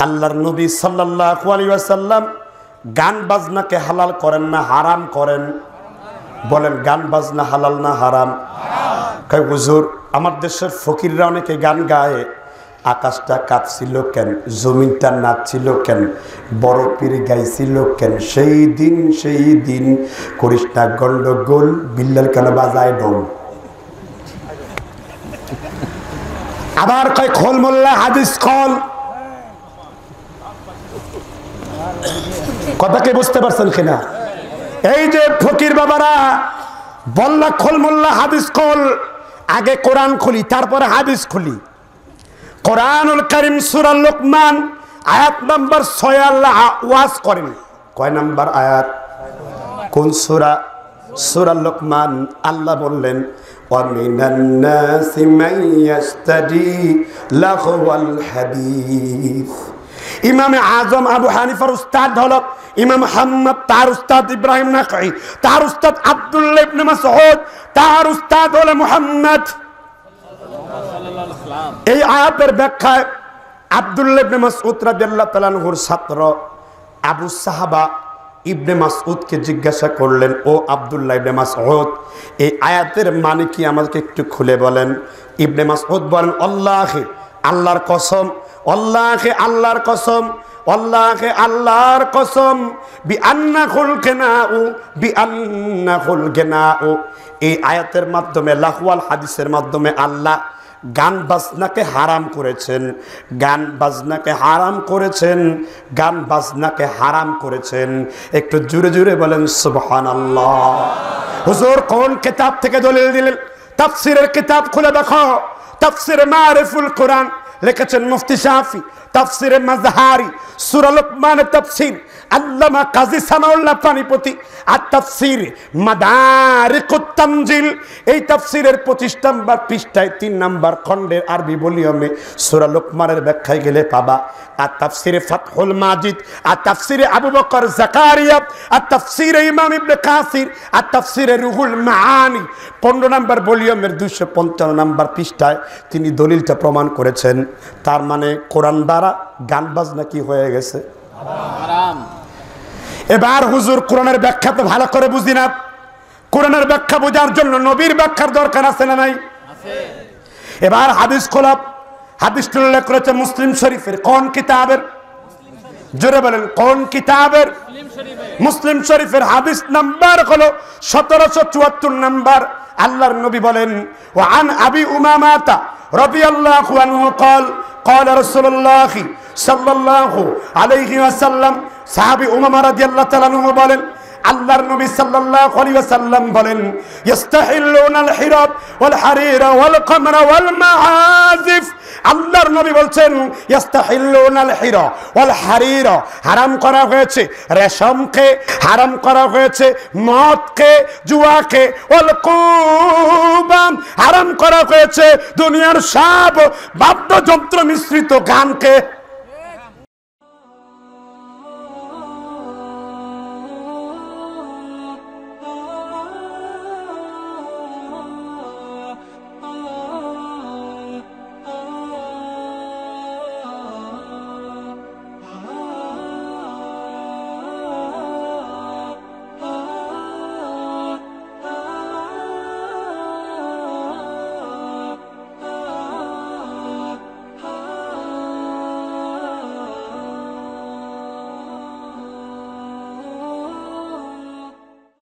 আল্লাহর নবী সাল্লাল্লাহু আলাইহি ওয়াসাল্লাম গান বাজনাকে হালাল করেন না হারাম করেন? বলেন, গান বাজনা হালাল না হারাম? কয়, হুজুর, আমার দেশের ফকিররা অনেকে গান গায়ে। আকাশটা কাঁপছিল কেন? জমিনটা নাচছিল কেন? বড় পীর গাইছিল কেন? সেই দিন সেই দিন না গন্ডগোল, বিল্লাল কেন বাজায় ডোল আবার কয় খোল মোল্লা হাদিস খল কথা কি বুঝতে পারছেন কিনা এই যে ফকির বাবারা বল্লা খোল মোল্লা হাদিস খোল আগে কোরআন খুলি তারপরে হাদিস খুলি কোরআনুল করিম সুরা লোকমান আয়াত নাম্বার ছয় আল্লাহ ওয়াজ করেন কয় নাম্বার আয়াত কোন সুরা সুরা লোকমান আল্লাহ বললেন ومن الناس من يشتري لهو الحديث ইমামে আজম আবু হানিফার উস্তাদ হল ইমাম মোহাম্মদ তার উস্তাদ ইব্রাহিম নাকই তার উস্তাদ আব্দুল্লাহ ইবনে মাসউদ, তার উস্তাদ হলো মুহাম্মদ। এই আয়াতের ব্যাখ্যায় আব্দুল্লাহ ইবনে মাসউদ রাদিয়াল্লাহু তাআলা আনহুর ছাত্র আবু সাহাবা ইবনে মাসউদকে জিজ্ঞাসা করলেন, ও আব্দুল্লাহ ইবনে মাসউদ, এই আয়াতের মানে কি আমাকে একটু খুলে বলেন? ইবনে মাসউদ বলেন, আল্লাহে আল্লাহর কসম আল্লাহকে আল্লাহর কসম আল্লাহকে আল্লাহর কসম বি আন্না খুলকে না ও বি আন্না খুলকে না ও এই আয়াতের মাধ্যমে, লাহওয়াল হাদিসের মাধ্যমে আল্লাহ গান বাজনাকে হারাম করেছেন, গান বাজনাকে হারাম করেছেন, গান বাজনাকে হারাম করেছেন। একটু জুড়ে জুড়ে বলেন সুবহান আল্লাহ হুজুর, কোন কিতাব থেকে দলিল দিলেন? তাফসিরের কিতাব খুলে দেখো। তাফসির মারিফুল কোরআন লিখেছেন মুফতি শাফি তাফসিরে মাজহারি সূরা লুকমানের তাফসির। আল্লামা কাজী সানাউল্লাহ পানিপতি আর তাফসির মাদারিকুত তানজিল। এই তাফসিরের 25 নাম্বার পৃষ্ঠায় তিন নাম্বার খণ্ডের আরবি ভলিউমে সূরা লুকমানের ব্যাখ্যায় গেলে পাবা। আর তাফসিরে ফাতহুল মাজিদ, আর তাফসিরে আবু বকর জাকারিয়া, আর তাফসিরে ইমাম ইবনে কাসির, আর তাফসিরে রুহুল মাআনি। 15 নাম্বার ভলিউমের 255 নাম্বার পৃষ্ঠায় তিনি দলিলটা প্রমাণ করেছেন। তার মানে কোরআন দ্বারা গান বাজনা কি হয়ে গেছে? এবার হুজুর কোরআনের ব্যাখ্যা তো ভালো করে বুঝি না কোরআনের ব্যাখ্যা বোঝার জন্য নবীর ব্যাখ্যার দরকার আছে না নাই এবার হাদিস খোলাপ হাদিস উল্লেখ করেছে মুসলিম শরীফের কোন কিতাবের জোরে বলেন কোন কিতাবের মুসলিম শরীফের হাদিস নাম্বার হলো সতেরোশো চুয়াত্তর নাম্বার আল্লাহর নবী বলেন ও আন আবি উমামাতা রাদিয়াল্লাহু আনহু قال قال رسول الله صلى الله عليه وسلم সাহাবী উমামা রাদিয়াল্লাহু তাআলা বলেন, আল্লাহর নবী সাল্লাল্লাহু আলাইহি ওয়াসাল্লাম বলেন ইস্তাহিল্লুনাল হিরাব ওয়াল হারিরা ওয়াল কামরা ওয়াল মাআজিফ আল্লাহর নবী বলছেন ইস্তাহিল্লুনাল হিরা ওয়াল হারিরা হারাম করা হয়েছে রেশমকে, হারাম করা হয়েছে মদকে, জুয়াকে ওয়াল কুবাম হারাম করা হয়েছে দুনিয়ার সব বাদ্যযন্ত্র মিশ্রিত গানকে।